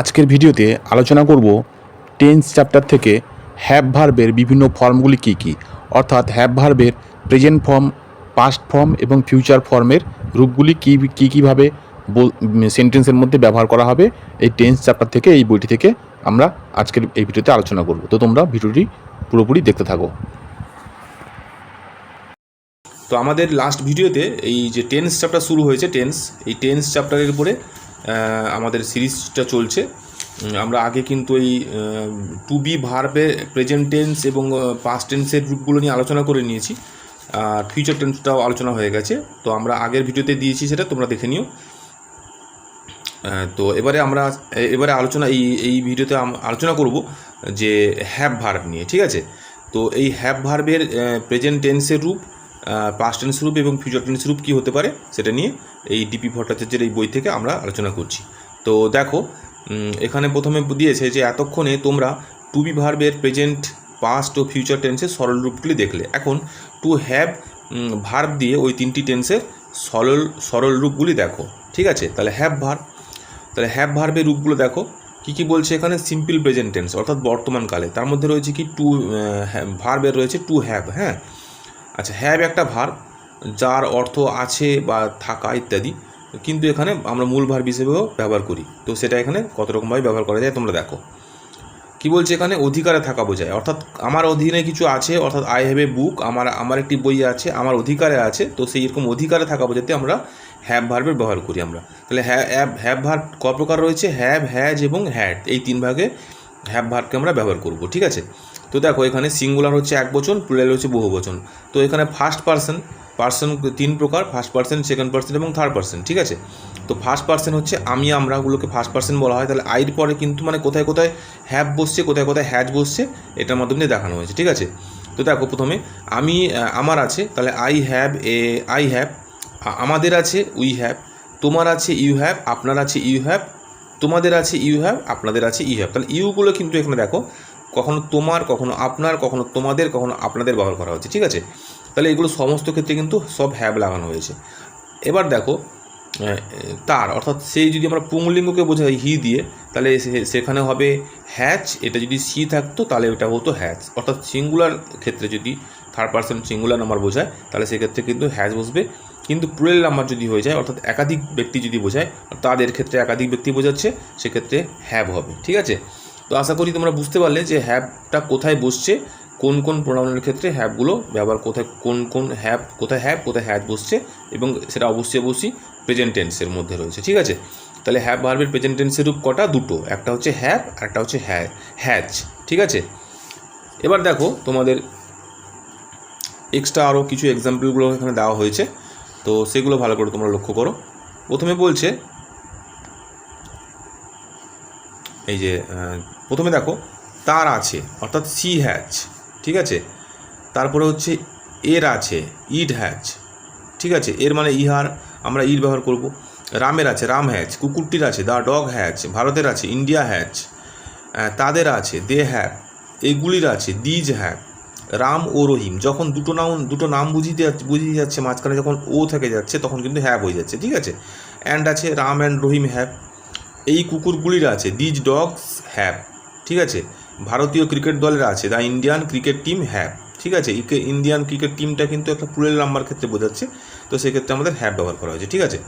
আজকের ভিডিওতে আলোচনা করব টেন্স চ্যাপ্টার থেকে হ্যাভ ভার্বের বিভিন্ন ফর্মগুলি কী কী? অর্থাৎ হ্যাভ ভার্বের প্রেজেন্ট ফর্ম, পাস্ট ফর্ম এবং ফিউচার ফর্মের রূপগুলি কী কী কীভাবে সেন্টেন্সের মধ্যে ব্যবহার করা হবে, এই টেন্স চ্যাপ্টার থেকে, এই বইটি থেকে আমরা আজকের এই ভিডিওতে আলোচনা করব। তো তোমরা ভিডিওটি পুরোপুরি দেখতে থাকো। তো আমাদের লাস্ট ভিডিওতে এই যে টেন্স চ্যাপ্টার শুরু হয়েছে টেন্স এই টেন্স চ্যাপ্টারের উপরে আমাদের সিরিজটা চলছে। আমরা আগে কিন্তু এই টু বি ভার্বে প্রেজেন্ট টেন্স এবং পাস্ট টেন্সের রূপগুলো নিয়ে আলোচনা করে নিয়েছি। আর ফিউচার টেন্সটাও আলোচনা হয়ে গেছে। তো আমরা আগের ভিডিওতে দিয়েছি সেটা, তোমরা দেখে নিও। তো এবারে আমরা, এবারে আলোচনা, এই এই ভিডিওতে আলোচনা করব যে হ্যাভ ভার্ব নিয়ে, ঠিক আছে? তো এই হ্যাভ ভার্বের প্রেজেন্ট টেন্সের রূপ পাস্ট টেন্স রূপ এবং ফিউচার টেন্স রূপ কী হতে পারে সেটা নিয়ে এই ডিপি ভট্টাচার্যের এই বই থেকে আমরা আলোচনা করছি। তো দেখো এখানে প্রথমে দিয়েছে যে এতক্ষণে তোমরা টু বি ভার্বের প্রেজেন্ট পাস্ট ও ফিউচার টেন্সের সরল রূপগুলি দেখলে। এখন টু হ্যাভ ভার্ব দিয়ে ওই তিনটি টেন্সের সরল সরল রূপগুলি দেখো, ঠিক আছে? তাহলে হ্যাভ ভার্ব তাহলে হ্যাভ ভার্বের রূপগুলো দেখো। কী কী বলছে এখানে? সিম্পল প্রেজেন্ট টেন্স অর্থাৎ বর্তমানকালে তার মধ্যে রয়েছে কি? টু ভার্বের রয়েছে টু হ্যাভ হ্যাঁ? আচ্ছা হ্যাভ একটা ভার যার অর্থ আছে বা থাকা ইত্যাদি, কিন্তু এখানে আমরা মূল ভার হিসেবেও ব্যবহার করি। তো সেটা এখানে কত রকমভাবে ব্যবহার করা যায় তোমরা দেখো। কি বলছে এখানে? অধিকারে থাকা বোঝায়। অর্থাৎ আমার অধীনে কিছু আছে, অর্থাৎ আই হ্যাভ এ বুক আমার আমার একটি বই আছে, আমার অধিকারে আছে, তো সেই রকম অধিকারে থাকা বোঝাতে আমরা হ্যাভ ভার্বের ব্যবহার করি আমরা। তাহলে হ্যাভ হ্যাভ ভার্ব ক প্রকার রয়েছে? হ্যাভ হ্যাজ এবং হ্যাড এই তিন ভাগে হ্যাভ ভার্বকে আমরা ব্যবহার করব, ঠিক আছে? তো দেখো, এখানে সিঙ্গুলার হচ্ছে এক বচন প্লুরাল হচ্ছে বহু বচন। তো এখানে ফার্স্ট পার্সন পার্সন তিন প্রকার ফার্স্ট পার্সন সেকেন্ড পার্সন এবং থার্ড পার্সন ঠিক আছে? তো ফার্স্ট পার্সন হচ্ছে আমি আমরাগুলোকে ফার্স্ট পার্সন বলা হয়। তাহলে আইর পরে কিন্তু মানে কোথায় কোথায় হ্যাভ বসছে, কোথায় কোথায় হ্যাজ বসছে, এটার মাধ্যমে দেখানো হয়েছে, ঠিক আছে? তো দেখো, প্রথমে আমি আমার আছে, তাহলে I have a I have আমাদের আছে উই হ্যাভ তোমার আছে ইউ হ্যাভ আপনার আছে ইউ হ্যাভ তোমাদের আছে ইউ হ্যাভ আপনাদের আছে ইউ হ্যাভ তাহলে ইউগুলো কিন্তু এখানে দেখো কখনো তোমার, কখনো আপনার, কখনো তোমাদের, কখনো আপনাদের ব্যবহার করা হচ্ছে, ঠিক আছে? তাহলে এগুলো সমস্ত ক্ষেত্রে কিন্তু সব হ্যাব লাগানো হয়েছে। এবার দেখো তার, অর্থাৎ সেই যদি আমরা পুংলিঙ্গকে বোঝাই, হি দিয়ে, তাহলে সেখানে হবে হ্যাচ, এটা যদি সি থাকতো, তাহলে এটা হতো হ্যাচ। অর্থাৎ সিঙ্গুলার ক্ষেত্রে যদি থার্ড পার্সন সিঙ্গুলার নাম্বার বোঝায়, তাহলে সেক্ষেত্রে কিন্তু হ্যাচ বসবে। কিন্তু প্লুরাল নাম্বার যদি হয়ে যায়, অর্থাৎ একাধিক ব্যক্তি যদি বোঝায়, তাদের ক্ষেত্রে একাধিক ব্যক্তি বোঝাচ্ছে, সেক্ষেত্রে হ্যাভ হবে, ঠিক আছে? তো আশা করি তোমরা বুঝতে পারলে যে হ্যাভটা কোথায় বসছে, কোন কোন প্রোনাউনের ক্ষেত্রে হ্যাভগুলো ব্যবহার কোথায়, কোন কোন হ্যাভ কোথায় হ্যাপ, কোথায় হ্যাজ বসছে এবং সেটা অবশ্যই অবশ্যই প্রেজেন্ট টেন্সের মধ্যে রয়েছে, ঠিক আছে? তাহলে হ্যাভ ভার্বের প্রেজেন্ট টেন্সের রূপ কটা? দুটো, একটা হচ্ছে হ্যাপ একটা হচ্ছে হ্যা হ্যাজ ঠিক আছে? এবার দেখো তোমাদের এক্সট্রা আরও কিছু এক্সাম্পলগুলো এখানে দেওয়া হয়েছে, তো সেগুলো ভালো করে তোমরা লক্ষ্য করো। প্রথমে বলছে এই যে প্রথমে দেখো, তার আছে, অর্থাৎ সি হ্যাচ, ঠিক আছে? তারপরে হচ্ছে এর আছে, ইড হ্যাচ, ঠিক আছে? এর মানে ইহার আমরা ইড ব্যবহার করব। রামের আছে, রাম হ্যাচ, কুকুরটির আছে দ্য ডগ হ্যাচ, ভারতের আছে, ইন্ডিয়া হ্যাচ তাদের আছে, দে হ্যাভ এগুলির আছে, দিজ হ্যাভ রাম ও রহিম। যখন দুটো নাম দুটো নাম বুঝিয়ে বুঝিয়ে যাচ্ছে, মাঝখানে যখন ও থেকে যাচ্ছে, তখন কিন্তু হ্যাভ হয়ে যাচ্ছে, ঠিক আছে? অ্যান্ড আছে রাম অ্যান্ড রহিম হ্যাভ এই কুকুরগুলির আছে দিজ ডগস হ্যাভ ঠিক আছে? ভারতীয় ক্রিকেট দলের আছে the Indian cricket team have ঠিক আছে? ইন্ডিয়ান ক্রিকেট টিমটা কিন্তু একটা প্লুরাল নাম্বার ক্ষেত্রে বোঝাচ্ছে, তো সেক্ষেত্রে আমাদের হ্যাভ ব্যবহার করা হয়েছে, ঠিক আছে?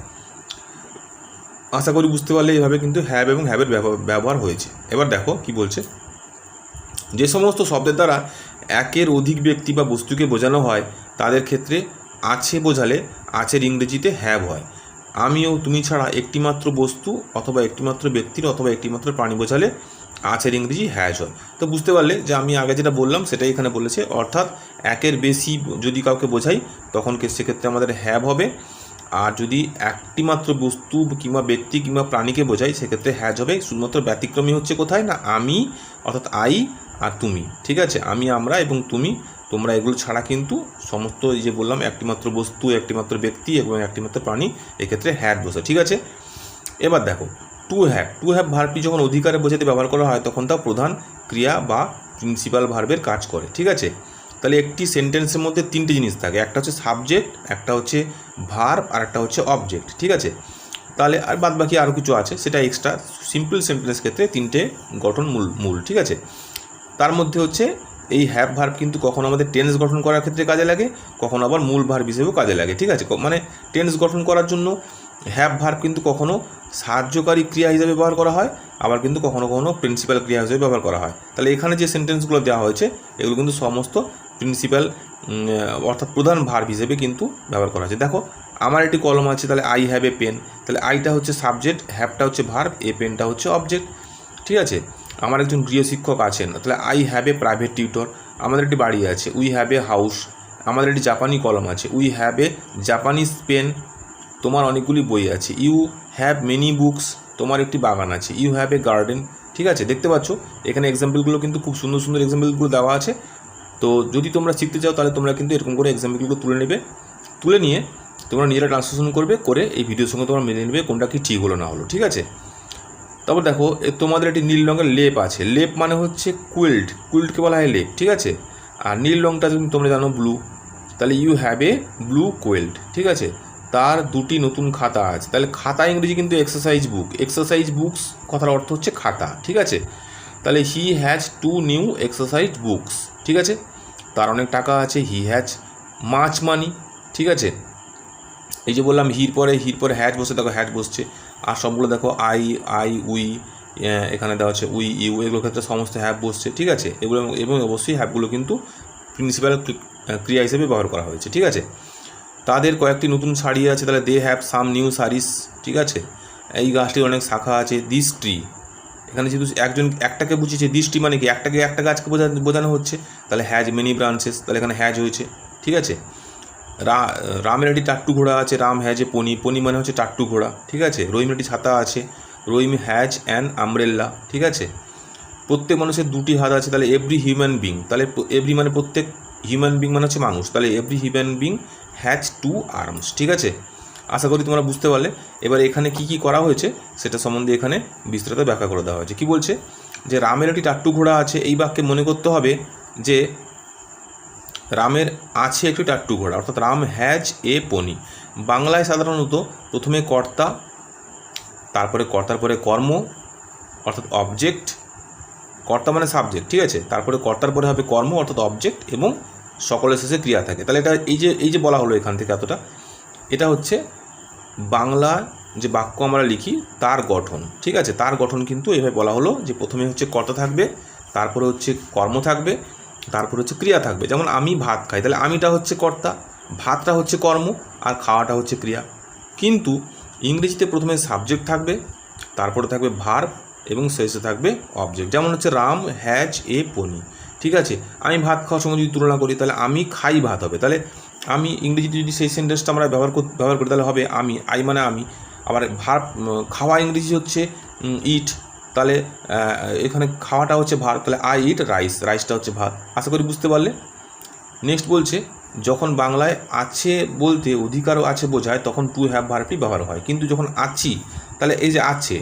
আশা করি বুঝতে পারলে এইভাবে কিন্তু হ্যাভ এবং হ্যাভের ব্যবহার- হয়েছে। এবার দেখো কি বলছে। যে সমস্ত শব্দের দ্বারা একের অধিক ব্যক্তি বা বস্তুকে বোঝানো হয়, তাদের ক্ষেত্রে আছে বোঝালে আছের ইংরেজিতে হ্যাভ হয়। আমি ও তুমি ছাড়া একটিমাত্র বস্তু অথবা একটিমাত্র ব্যক্তির অথবা একটিমাত্র প্রাণী বোঝালে আছের ইংরেজি হ্যাজ হয় তো বুঝতে পারলে যে আমি আগে যেটা বললাম সেটাই এখানে বলেছে, অর্থাৎ একের বেশি যদি কাউকে বোঝাই, তখন সেক্ষেত্রে আমাদের হ্যাভ হবে। আর যদি একটিমাত্র বস্তু কিংবা ব্যক্তি কিংবা প্রাণীকে বোঝাই, সেক্ষেত্রে হ্যাজ হবে। শুধুমাত্র ব্যতিক্রমী হচ্ছে কোথায়? না, আমি, অর্থাৎ আই আর তুমি। ঠিক আছে? আমি, আমরা এবং তুমি তোমরা এগুলো ছাড়া কিন্তু সমস্ত এই যে বললাম, একটিমাত্র বস্তু, একটিমাত্র ব্যক্তি এবং একটিমাত্র প্রাণী এক্ষেত্রে হ্যাড বসে, ঠিক আছে? এবার দেখো টু হ্যাভ টু হ্যাভ ভার্বটি যখন অধিকারে বোঝাতে ব্যবহার করা হয় তখন তা প্রধান ক্রিয়া বা প্রিন্সিপাল ভার্বের কাজ করে, ঠিক আছে? তাহলে একটি সেন্টেন্সের মধ্যে তিনটে জিনিস থাকে, একটা হচ্ছে সাবজেক্ট একটা হচ্ছে ভার্ব আর একটা হচ্ছে অবজেক্ট ঠিক আছে? তাহলে আর বাদ বাকি আরও কিছু আছে, সেটা এক্সট্রা সিম্পল সেন্টেন্স ক্ষেত্রে তিনটে গঠন মূল মূল, ঠিক আছে? তার মধ্যে হচ্ছে এই হ্যাভ ভার্ব কিন্তু কখনো আমাদের টেন্স গঠন করার ক্ষেত্রে কাজে লাগে, কখনো আবার মূল ভার্ব হিসেবেও কাজে লাগে, ঠিক আছে? মানে টেন্স গঠন করার জন্য হ্যাভ ভার্ব কিন্তু কখনো সাহায্যকারী ক্রিয়া হিসেবে ব্যবহার করা হয়, আবার কিন্তু কখনো কখনো প্রিন্সিপাল ক্রিয়া হিসেবে ব্যবহার করা হয়। তাহলে এখানে যে সেন্টেন্সগুলো দেওয়া হয়েছে, এগুলো কিন্তু সমস্ত প্রিন্সিপাল অর্থাৎ প্রধান ভার্ব হিসেবে কিন্তু ব্যবহার করা হয়েছে। দেখো, আমার একটি কলম আছে, তাহলে আই হ্যাভ এ পেন তাহলে আইটা হচ্ছে সাবজেক্ট হ্যাভটা হচ্ছে ভার্ব এ পেনটা হচ্ছে অবজেক্ট ঠিক আছে? আমার একজন গৃহশিক্ষক আছেন, তাহলে I have a private tutor আমাদের একটি বাড়ি আছে উই হ্যাভ এ হাউস আমাদের একটি জাপানি কলম আছে we have a Japanese pen তোমার অনেকগুলি বই আছে ইউ হ্যাভ মেনি বুকস তোমার একটি বাগান আছে ইউ হ্যাভ এ গার্ডেন ঠিক আছে, দেখতে পাচ্ছ? এখানে এক্সাম্পলগুলো কিন্তু খুব সুন্দর সুন্দর এক্সাম্পলগুলো দেওয়া আছে। তো যদি তোমরা শিখতে চাও, তাহলে তোমরা কিন্তু এরকম করে এক্সাম্পলগুলো তুলে নেবে। তুলে নিয়ে তোমরা নিজেরা ট্রান্সলেশন করবে, করে এই ভিডিওর সঙ্গে তোমরা মেনে নেবে কোনটা কি ঠিক হলো না হলো, ঠিক আছে? তারপর দেখো তোমাদের একটি নীল রঙের লেপ আছে। লেপ মানে হচ্ছে কুইল্ড। কুইল্ডকে বলা হয় লেপ, ঠিক আছে? আর নীল রঙটা যদি তোমরা জানো, ব্লু। তাহলে you have a blue quilt ঠিক আছে? তার দুটি নতুন খাতা আছে। তাহলে খাতা ইংরেজি কিন্তু এক্সারসাইজ বুক। এক্সারসাইজ বুকস কথার অর্থ হচ্ছে খাতা, ঠিক আছে? তাহলে he has two new exercise books, ঠিক আছে? তার অনেক টাকা আছে, হি হ্যাজ মাছ মানি, ঠিক আছে? এই যে বললাম, হির পরে হির পরে হ্যাজ বসে, দেখো, হ্যাজ বসছে। আর সবগুলো দেখো আই আই, উই এখানে দেওয়া আছে উই, ইউ, এগুলোর ক্ষেত্রে সমস্ত হ্যাপ বসছে, ঠিক আছে? এগুলো এবং অবশ্যই হ্যাপগুলো কিন্তু প্রিন্সিপাল ক্রিয়া হিসেবে ব্যবহার করা হয়েছে, ঠিক আছে? তাদের কয়েকটি নতুন শাড়ি আছে, তাহলে they have some new saris ঠিক আছে? এই গাছটির অনেক শাখা আছে দিস ট্রি এখানে যেহেতু একজন একটাকে বুঝিয়েছে দৃষ্টি মানে কি? একটাকে একটা গাছকে বোঝা, বোঝানো হচ্ছে, তাহলে হ্যাজ মেনি ব্রাঞ্চেস তাহলে এখানে হ্যাজ হয়েছে, ঠিক আছে? রা রামের একটি টাট্টু ঘোড়া আছে, রাম হ্যাজ এ পনি পনি মানে হচ্ছে টাট্টু ঘোড়া, ঠিক আছে? রহিমের একটি ছাতা আছে, রহিম হ্যাজ অ্যান আমব্রেল্লা ঠিক আছে? প্রত্যেক মানুষের দুটি হাত আছে, তাহলে এভরি হিউম্যান বিং তাহলে এভরি মানে প্রত্যেক হিউম্যান বিং মানে হচ্ছে মানুষ, তাহলে every human being has two arms ঠিক আছে? আশা করি তোমরা বুঝতে পারলে। এবার এখানে কি কি করা হয়েছে, সেটা সম্বন্ধে এখানে বিস্তারিত ব্যাখ্যা করে দেওয়া হয়েছে। কি বলছে? যে রামের একটি টাট্টু ঘোড়া আছে, এই বাক্যে মনে করতে হবে যে রামের আছে একটি টাট্টু ঘোড়া, অর্থাৎ রাম হ্যাজ এ পনি বাংলায় সাধারণত প্রথমে কর্তা, তারপরে কর্তার পরে কর্ম, অর্থাৎ অবজেক্ট কর্তা মানে সাবজেক্ট ঠিক আছে? তারপরে কর্তার পরে হবে কর্ম, অর্থাৎ অবজেক্ট এবং সকলের শেষে ক্রিয়া থাকে। তাহলে এটা এই যে এই যে বলা হলো এখান থেকে এতটা, এটা হচ্ছে বাংলা যে বাক্য আমরা লিখি, তার গঠন, ঠিক আছে? তার গঠন কিন্তু এভাবে বলা হলো যে প্রথমে হচ্ছে কর্তা থাকবে, তারপরে হচ্ছে কর্ম থাকবে তারপরে হচ্ছে ক্রিয়া থাকবে। যেমন আমি ভাত খাই, তাহলে আমিটা হচ্ছে কর্তা, ভাতটা হচ্ছে কর্ম আর খাওয়াটা হচ্ছে ক্রিয়া। কিন্তু ইংরেজিতে প্রথমে সাবজেক্ট থাকবে, তারপরে থাকবে ভার্ব এবং শেষে থাকবে অবজেক্ট যেমন হচ্ছে রাম, হ্যাজ, এ, পনি। ঠিক আছে? আমি ভাত খাওয়ার সঙ্গে যদি তুলনা করি, তাহলে আমি খাই ভাত হবে। তাহলে আমি ইংরেজিতে যদি সেই সেন্টেন্সটা আমরা ব্যবহার ব্যবহার করি, তাহলে হবে আমি, আই মানে আমি। আবার ভার্ব খাওয়া ইংরেজি হচ্ছে ইট তাহলে এখানে খাওয়াটা হচ্ছে ভাত, তাহলে আই ইট রাইস রাইসটা হচ্ছে ভাত। আশা করি বুঝতে পারলে? নেক্সট বলছে, যখন বাংলায় আছে বলতে অধিকারও আছে বোঝায়, তখন টু হ্যাভ ভার্বটি ব্যবহার হয়। কিন্তু যখন আছি, তাহলে এই যে আছে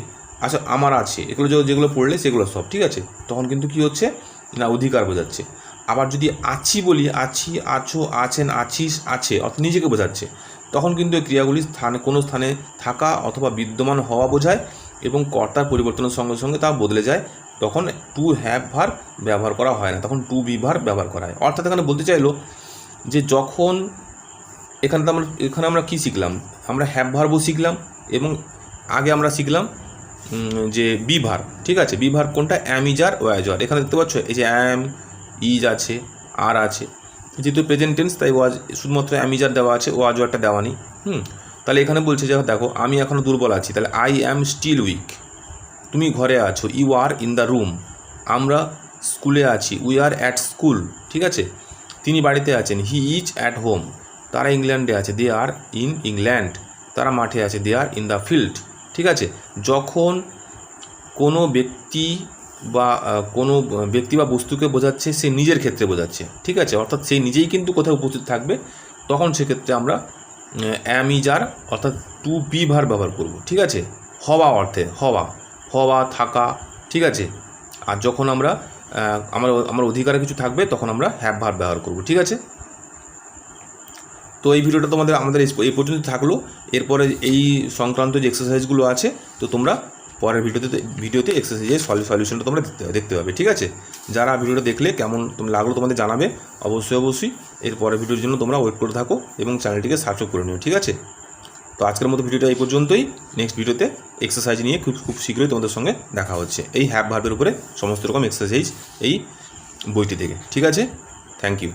আচ্ছা আমার আছে, এগুলো যেগুলো পড়লে সেগুলো সব, ঠিক আছে? তখন কিন্তু কি হচ্ছে? না, অধিকার বোঝাচ্ছে। আবার যদি আছি বলি, আছি, আছো, আছেন, আছিস, আছে, অর্থাৎ নিজেকে বোঝাচ্ছে, তখন কিন্তু এই ক্রিয়াগুলি স্থানে কোনো স্থানে থাকা অথবা বিদ্যমান হওয়া বোঝায়। এবং কর্তার পরিবর্তনের সঙ্গে সঙ্গে তা বদলে যায়, তখন টু হ্যাভ ভার ব্যবহার করা হয় না, তখন টু বি ভার ব্যবহার করা হয়। অর্থাৎ এখানে বলতে চাইলো যে যখন এখানে তো আমরা এখানে আমরা কী শিখলাম? আমরা হ্যাভ ভার্বও শিখলাম এবং আগে আমরা শিখলাম যে বিভার ঠিক আছে? বি বিভার কোনটা? অ্যামিজার ওয়াজার এখানে দেখতে পাচ্ছ, এই যে অ্যাম ইজ আছে আর আছে। যেহেতু প্রেজেন্ট টেন্স তাই ওয়াজ শুধুমাত্র অ্যামিজার দেওয়া আছে ওয়াজওয়ারটা দেওয়া নেই। হুম? তাহলে এখানে বলছে যে, দেখো, আমি এখনও দুর্বল আছি। তাহলে আই অ্যাম স্টিল উইক তুমি ঘরে আছো। You are in the room আমরা স্কুলে আছি। উই আর অ্যাট স্কুল ঠিক আছে? তিনি বাড়িতে আছেন। হি ইজ অ্যাট হোম তারা ইংল্যান্ডে আছে। দে আর ইন ইংল্যান্ড তারা মাঠে আছে। They are in the field ঠিক আছে? যখন কোনো ব্যক্তি বা কোনো ব্যক্তি বা বস্তুকে বোঝাচ্ছে, সে নিজের ক্ষেত্রে বোঝাচ্ছে, ঠিক আছে? অর্থাৎ সে নিজেই কিন্তু কোথাও উপস্থিত থাকবে, তখন সেক্ষেত্রে আমরা অ্যামিজার অর্থাৎ টু বি ভার ব্যবহার করব, ঠিক আছে? হওয়া অর্থে, হওয়া। হওয়া, থাকা, ঠিক আছে? আর যখন আমরা আমার আমার অধিকারে কিছু থাকবে, তখন আমরা হ্যাভ ভার ব্যবহার করব, ঠিক আছে? তো এই ভিডিওটা তোমাদের, আমাদের এই পর্যন্ত থাকল। এরপরে এই সংক্রান্ত যে এক্সারসাইজগুলো আছে, তো তোমরা পরের ভিডিওতে ভিডিওতে এক্সারসাইজের সলিউশনটা তোমরা দেখতে দেখতে পাবে, ঠিক আছে? যারা ভিডিওটা দেখলে কেমন লাগল তোমাদের জানাবে, অবশ্যই অবশ্যই। এর পরের ভিডিওর জন্য তোমরা ওয়েট করে থাকো এবং চ্যানেলটিকে সাবস্ক্রাইব করে নিও, ঠিক আছে? তো আজকের মতো ভিডিওটা এই পর্যন্তই। নেক্সট ভিডিওতে এক্সারসাইজ নিয়ে খুব খুব শীঘ্রই তোমাদের সঙ্গে দেখা হচ্ছে। এই হ্যাপ ভাবের উপরে সমস্ত রকম এক্সারসাইজ এই বইটি থেকে, ঠিক আছে? Thank you